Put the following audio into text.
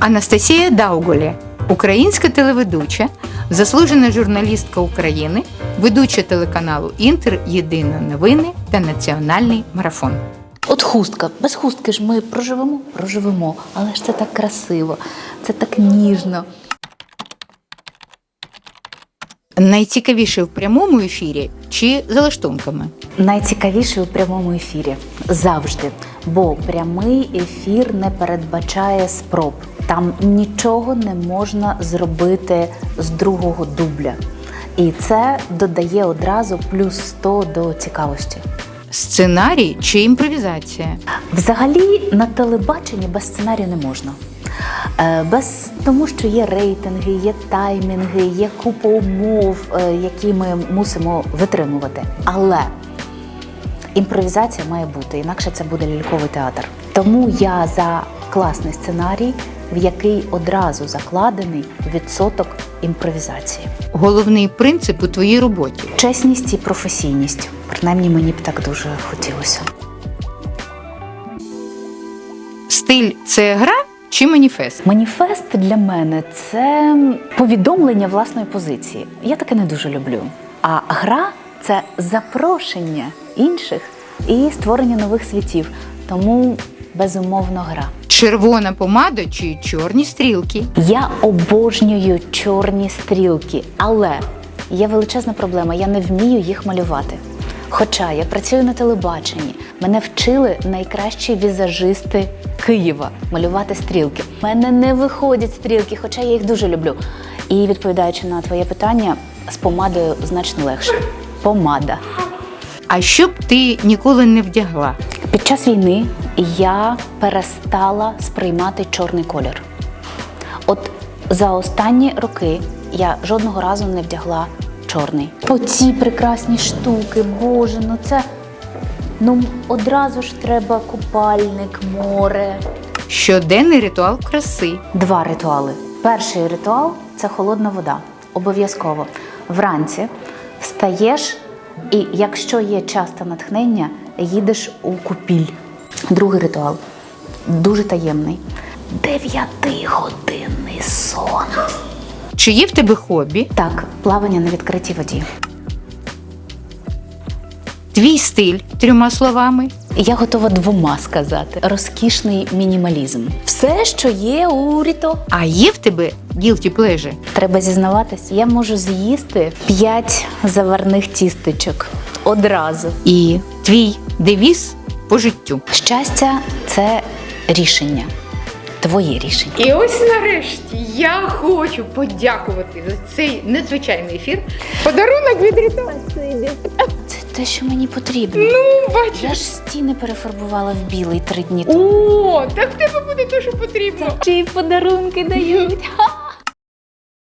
Анастасія Дауголє, українська телеведуча, заслужена журналістка України, ведуча телеканалу Інтер, Єдині новини та Національний марафон. От хустка. Без хустки ж ми проживемо, проживемо. Але ж це так красиво, це так ніжно. Найцікавіше в прямому ефірі чи за лаштунками? Найцікавіше у прямому ефірі завжди, бо прямий ефір не передбачає спроб. Там нічого не можна зробити з другого дубля. І це додає одразу плюс 100 до цікавості. Сценарій чи імпровізація? Взагалі на телебаченні без сценарію не можна. Е, Без тому, що є рейтинги, є таймінги, є купа умов, е, які ми мусимо витримувати. Але імпровізація має бути, інакше це буде ляльковий театр. Тому я за класний сценарій, в який одразу закладений відсоток імпровізації. Головний принцип у твоїй роботі. Чесність і професійність. Принаймні мені б так дуже хотілося. Стиль це гра чи маніфест? Маніфест для мене це повідомлення власної позиції. Я таке не дуже люблю. А гра це запрошення інших і створення нових світів. Тому безумовно гра. Червона помада чи чорні стрілки? Я обожнюю чорні стрілки, але є величезна проблема. Я не вмію їх малювати. Хоча я працюю на телебаченні, мене вчили найкращі візажисти Києва малювати стрілки. У мене не виходять стрілки, хоча я їх дуже люблю. І відповідаючи на твоє питання, з помадою значно легше. Помада. А що б ти ніколи не вдягла? Під час війни я перестала сприймати чорний колір. От за останні роки я жодного разу не вдягла чорний. Оці прекрасні штуки, боже, ну це ну одразу ж треба купальник, море. Щоденний ритуал краси. Два ритуали. Перший ритуал це холодна вода. Обов'язково. Вранці встаєш, і якщо є час та натхнення, їдеш у купіль. Другий ритуал дуже таємний. Дев'ятигодинний сон. Чи є в тебе хобі? Так, плавання на відкритій воді. Твій стиль трьома словами. Я готова двома сказати: розкішний мінімалізм. Все, що є у ріто. А є в тебе guilty pleasure? Треба зізнаватись, я можу з'їсти п'ять заварних тістечок одразу. І твій девіз по життю. Щастя це рішення. Твоє рішення. І ось нарешті я хочу подякувати за цей надзвичайний ефір. Подарунок від Ріто. Це те, що мені потрібно. Ну, бачиш. Я ж стіни перефарбувала в білий три дні тому. О, так в тебе буде те, що потрібно. Чи подарунки дають?